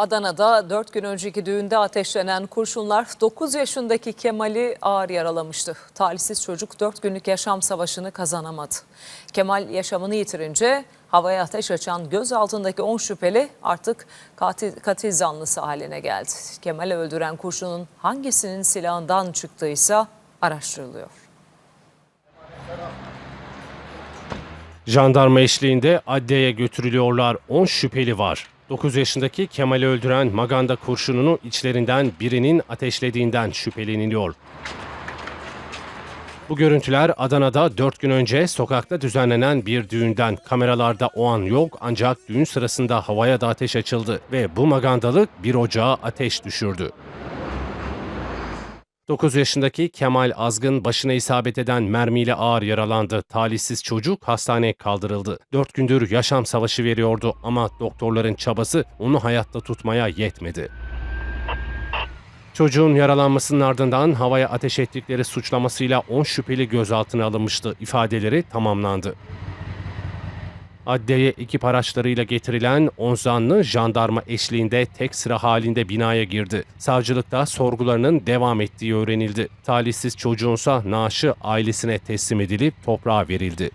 Adana'da 4 gün önceki düğünde ateşlenen kurşunlar 9 yaşındaki Kemal'i ağır yaralamıştı. Talihsiz çocuk 4 günlük yaşam savaşını kazanamadı. Kemal yaşamını yitirince havaya ateş açan gözaltındaki 10 şüpheli artık katil, katil zanlısı haline geldi. Kemal'i öldüren kurşunun hangisinin silahından çıktıysa araştırılıyor. Jandarma eşliğinde adliyeye götürülüyorlar 10 şüpheli var. 9 yaşındaki Kemal'i öldüren maganda kurşununu içlerinden birinin ateşlediğinden şüpheleniliyor. Bu görüntüler Adana'da 4 gün önce sokakta düzenlenen bir düğünden. Kameralarda o an yok ancak düğün sırasında havaya da ateş açıldı ve bu magandalık bir ocağa ateş düşürdü. 9 yaşındaki Kemal Azgın başına isabet eden mermiyle ağır yaralandı. Talihsiz çocuk hastaneye kaldırıldı. 4 gündür yaşam savaşı veriyordu ama doktorların çabası onu hayatta tutmaya yetmedi. Çocuğun yaralanmasının ardından havaya ateş ettikleri suçlamasıyla 10 şüpheli gözaltına alınmıştı. İfadeleri tamamlandı. Adliyeye ekip araçlarıyla getirilen 10 zanlı jandarma eşliğinde tek sıra halinde binaya girdi. Savcılıkta sorgularının devam ettiği öğrenildi. Talihsiz çocuğunsa naaşı ailesine teslim edilip toprağa verildi.